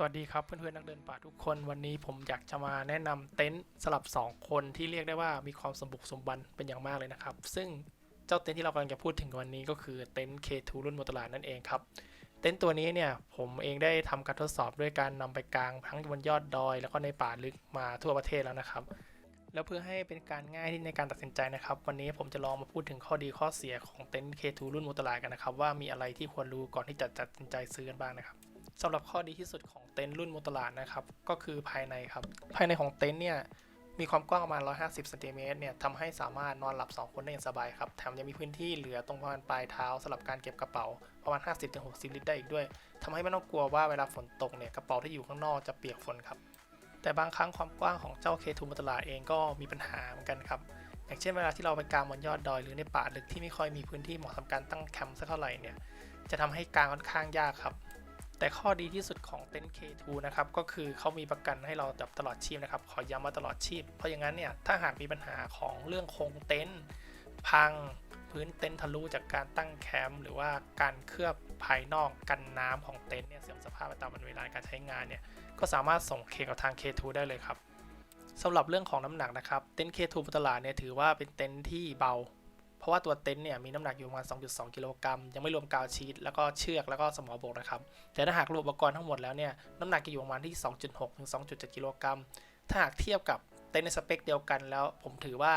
สวัสดีครับเพื่อนๆนักเดินป่าทุกคนวันนี้ผมอยากจะมาแนะนำเต็นท์สลับ 2 คนที่เรียกได้ว่ามีความสมบุกสมบันเป็นอย่างมากเลยนะครับ ซึ่งเจ้าเต็นท์ที่เรากำลังจะพูดถึงวันนี้ก็คือเต็นท์ K2 รุ่นโมตลาดนั่นเองครับ เต็นท์ตัวนี้เนี่ยผมเองได้ทำการทดสอบด้วยการนำไปกางทั้งบนยอดดอย แล้วก็ในป่าลึกมาทั่วประเทศแล้วนะครับ แล้วเพื่อให้เป็นการง่ายที่ในการตัดสินใจนะครับ วันนี้ผมจะลองมาพูดถึงข้อดีข้อเสียของเต็นท์ K2 รุ่นโมตลาดกันนะครับว่ามีอะไรที่ควรรู้ก่อนที่จะตัดสินใจซื้อกันบ้างนะครับ สำหรับข้อดีที่สุดของเต็นท์รุ่นโมตลาดนะครับ ก็คือภายในครับ ภายในของเต็นท์เนี่ยมีความกว้างประมาณ 150ซนติเมตรเนี่ยทำให้สามารถนอนหลับ 2 คนได้อย่างสบายครับ แถมยังมีพื้นที่เหลือตรงประมาณปลายเท้าสำหรับการเก็บกระเป๋าประมาณ 50-60 ลิตรได้อีกด้วยทำให้ไม่ต้องกลัวว่าเวลาฝนตกเนี่ยกระเป๋าที่อยู่ข้างนอกจะเปียกฝนครับ แต่บางครั้งความกว้างของเจ้า K2 โมตลาดเองก็มีปัญหาเหมือนกันครับอย่างเช่นเวลาที่เราไปกางบนยอดดอยหรือในป่าลึกที่ไม่ค่อยมีพื้นที่เหมาะสำหรับการตั้งแคมป์สักเท่าไหร่เนี่ยจะทำให้กางค่อนข้างยากครับ แต่ข้อดีที่สุดของเต็นท์ K2 นะครับก็คือเขามีประกันให้เราแบบตลอดชีพนะครับ ขอย้ำว่าตลอดชีพ เพราะอย่างนั้นเนี่ยถ้าหากมีปัญหาของเรื่องโครงเต็นท์พังพื้นเต็นท์ทะลุจากการตั้งแคมป์หรือว่าการเคลือบภายนอกกันน้ำของเต็นท์เนี่ยเสื่อมสภาพไปตามวันเวลาการใช้งานเนี่ยก็สามารถส่งเคกับทาง K2 ได้เลยครับสำหรับเรื่องของน้ำหนักนะครับ เต็นท์ K2 บนตลาดเนี่ยถือว่าเป็นเต็นท์ที่เบา เพราะว่าตัวเต็นท์เนี่ยมีน้ำหนักอยู่ประมาณ 2.2 กิโลกรัม ยังไม่รวมกาวชีตแล้วก็เชือกแล้วก็สมอบกนะครับ แต่ถ้าหากรวมอุปกรณ์ทั้งหมดแล้วเนี่ยน้ำหนักจะอยู่ประมาณที่ 2.6 ถึง 2.7 กิโลกรัม ถ้าหากเทียบกับเต็นท์ในสเปคเดียวกันแล้ว ผมถือว่า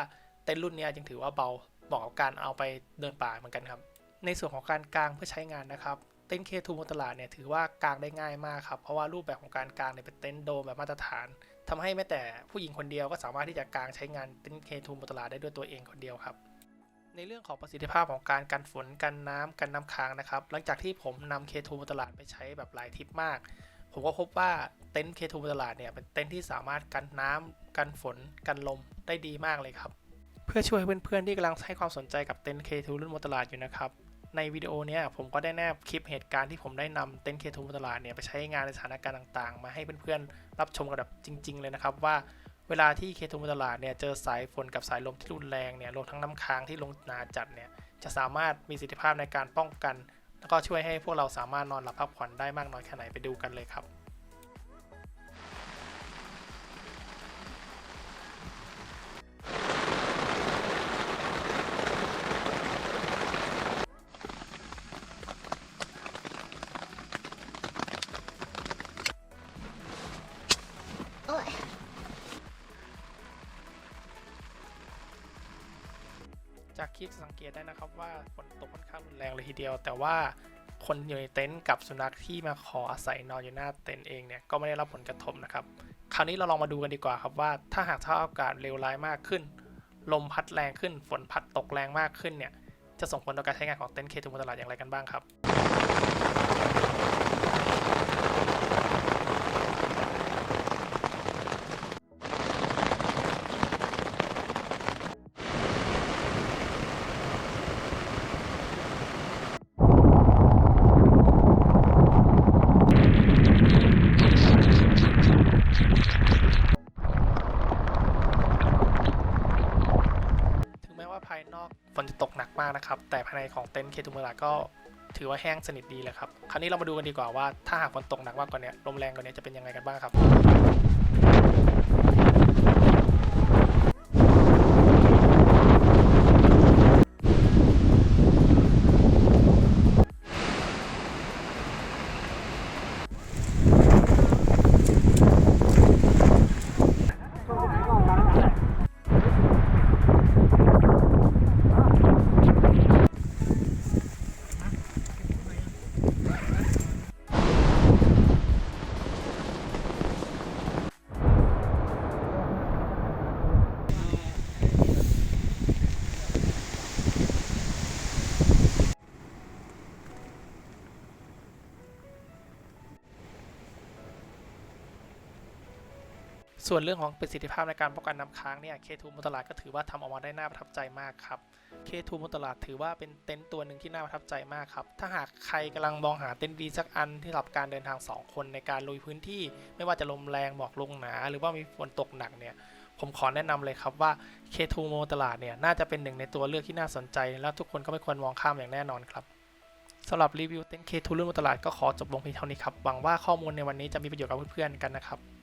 เต็นท์รุ่นนี้ยังถือว่าเบาเหมาะกับการเอาไปเดินป่าเหมือนกันครับ ในส่วนของการกางเพื่อใช้งานนะครับเต็นท์ K2 บนตลาดเนี่ยถือว่ากางได้ง่ายมากครับ เพราะว่ารูปแบบของการกางเนี่ยเป็นเต็นท์โดมแบบมาตรฐานทำให้แม้แต่ผู้หญิงคนเดียวก็สามารถที่จะกางใช้งานเต็นท์ K2 บนตลาดได้ด้วยตัวเองคนเดียวครับ ในเรื่องของประสิทธิภาพของการกันฝนกันน้ำกันน้ำค้างนะครับ หลังจากที่ผมนำ K2 บนตลาดไปใช้แบบหลายทิปมาก ผมก็พบว่าเต็นท์ K2 บนตลาดเนี่ยเป็นเต็นท์ที่สามารถกันน้ำกันฝน กันลมได้ดีมากเลยครับ เพื่อช่วยเพื่อนๆที่กำลังให้ความสนใจกับเต็นท์ K2 รุ่นบนตลาดอยู่นะครับ ในวิดีโอเนี้ยผมก็ได้แนบคลิปเหตุการณ์ที่ผมได้นำเต็นท์ K2 บนตลาดเนี่ยไปใช้งานในสถานการณ์ต่างๆ มาให้เพื่อนๆรับชมกันแบบจริง ๆ เลยนะครับว่า เวลาที่เคทูมตลาดเนี่ยเจอสายฝนกับสายลมที่รุนแรงเนี่ยรวมทั้งน้ำค้างที่ลงหนาจัดเนี่ยจะสามารถมีประสิทธิภาพในการป้องกัน แล้วก็ช่วยให้พวกเราสามารถนอนหลับพักผ่อนได้มากน้อยแค่ไหนไปดูกันเลยครับ จากคลิปจะสังเกตได้นะครับว่าฝนตกค่อนข้างรุนแรงเลยทีเดียว แต่ว่าคนอยู่ในเต็นท์กับสุนัขที่มาขออาศัยนอนอยู่หน้าเต็นท์เองเนี่ยก็ไม่ได้รับผลกระทบนะครับ คราวนี้เราลองมาดูกันดีกว่าครับว่าถ้าหากสภาพอากาศเลวร้ายมากขึ้น ลมพัดแรงขึ้น ฝนพัดตกแรงมากขึ้นเนี่ยจะส่งผลต่อการใช้งานของเต็นท์เคทูบนตลาดอย่างไรกันบ้างครับายนอกฝนจะตกหนักมากนะครับ แต่ภายในของเต็นท์เคทูเมลาก็ถือว่าแห้งสนิทดีเลยครับ คราวนี้เรามาดูกันดีกว่าว่าถ้าหากฝนตกหนักมากกว่านี้ลมแรงกว่านี้จะเป็นยังไงกันบ้างครับ ส่วนเรื่องของประสิทธิภาพในการป้องกันน้ำค้างเนี่ย K2 มตลาดก็ถือว่าทำออกมาได้น่าประทับใจมากครับ K2 มตลาดถือว่าเป็นเต็นท์ตัวหนึ่งที่น่าประทับใจมากครับ ถ้าหากใครกำลังมองหาเต็นท์ดีสักอันที่หรับการเดินทาง 2 คนในการลุยพื้นที่ ไม่ว่าจะลมแรงหมอกลงหนา หรือว่ามีฝนตกหนักเนี่ยผมขอแนะนำเลยครับว่า K2 โมตลาดเนี่ยน่าจะเป็นหนึ่งในตัวเลือกที่น่าสนใจ และทุกคนก็ไม่ควรมองข้ามอย่างแน่นอนครับสำหรับรีวิวเต็นท์ K2 รุ่นบนตลาดก็ขอจบลงเพียงเท่านี้ครับหวังว่าข้อมูลในวันนี้จะมีประโยชน์กับเพื่อนๆกันนะครับ